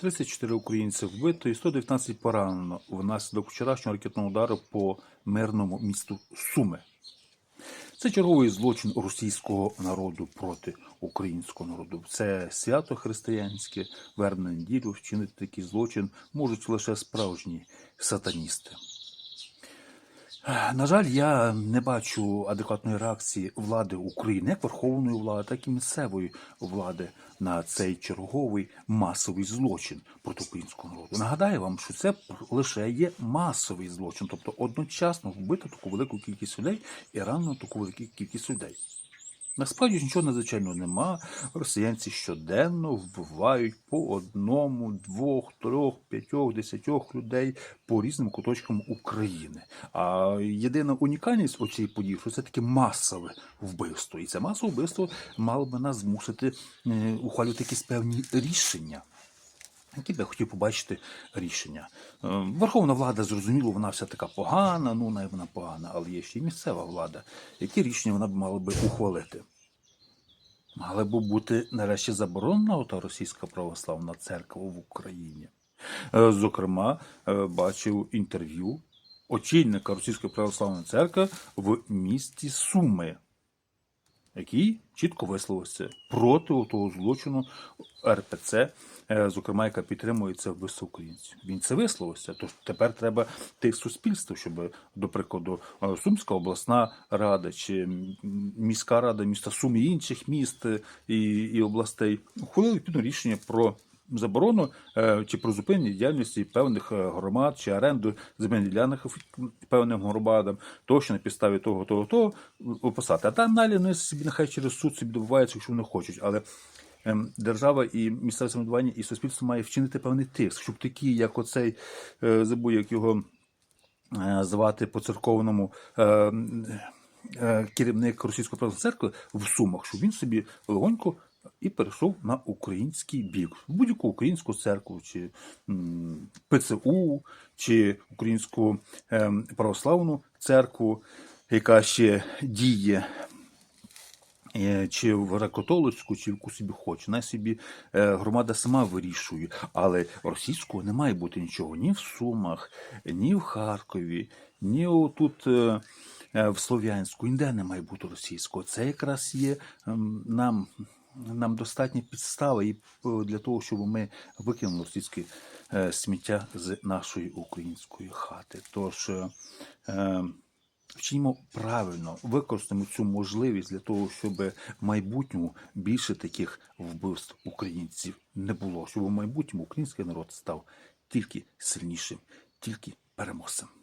34 українці вбито і 119 поранено внаслідок вчорашнього ракетного удару по мирному місту Суми. Це черговий злочин російського народу проти українського народу. Це свято християнське, верне неділю вчинити такий злочин можуть лише справжні сатаністи. На жаль, я не бачу адекватної реакції влади України, як верховної влади, так і місцевої влади на цей черговий масовий злочин проти українського народу. Нагадаю вам, що це лише є масовий злочин, тобто одночасно вбито таку велику кількість людей і ранено таку велику кількість людей. Насправді нічого надзвичайного нема. Росіянці щоденно вбивають по одному, двох, трьох, п'ятьох, десятьох людей по різним куточкам України. А єдина унікальність у цій події, що це таке масове вбивство. І це масове вбивство мало би нас змусити е, ухвалювати якісь певні рішення. Які б я хотів побачити рішення. Е, Верховна влада, зрозуміло, вона вся така погана, ну не вона погана, але є ще й місцева влада. Які рішення вона б мала би ухвалити? Мала б бути нарешті заборонена ота російська православна церква в Україні. Е, Зокрема, е, бачив інтерв'ю очільника Російської православної церкви в місті Суми, який чітко висловився проти того злочину РПЦ, е, зокрема, яка підтримує це вбивство українців. Він це висловився. Тож тепер треба тих суспільств, щоб, до прикладу, Сумська обласна рада чи міська рада міста Суми і інших міст і, і областей ухвалили рішення про. Заборону е, чи про зупинення діяльності певних е, громад чи оренду земельних ділянок певним громадам, того, що на підставі того, того, того описати. А там далі вони собі нехай через суд собі добуваються, якщо вони хочуть. Але ем, держава і місцеве самоврядування і суспільство має вчинити певний тиск, щоб такі, як оцей е, забув, як його звати по церковному. Керівник Російської православної церкви в Сумах, щоб він собі легонько і перейшов на український бік, будь-яку українську церкву, чи ПЦУ, чи українську ем, православну церкву, яка ще діє Е, чи в греко-католицьку, чи в яку собі хоче. Най собі е, громада сама вирішує. Але російського не має бути нічого ні в Сумах, ні в Харкові, ні тут е, в Слов'янську. Ніде не має бути російського. Це якраз є ем, нам. Нам достатні підстави і е, для того, щоб ми викинули російське е, сміття з нашої української хати. Тож е, вчимо правильно, використаємо цю можливість для того, щоб в майбутньому більше таких вбивств українців не було, щоб у майбутньому український народ став тільки сильнішим, тільки переможцем.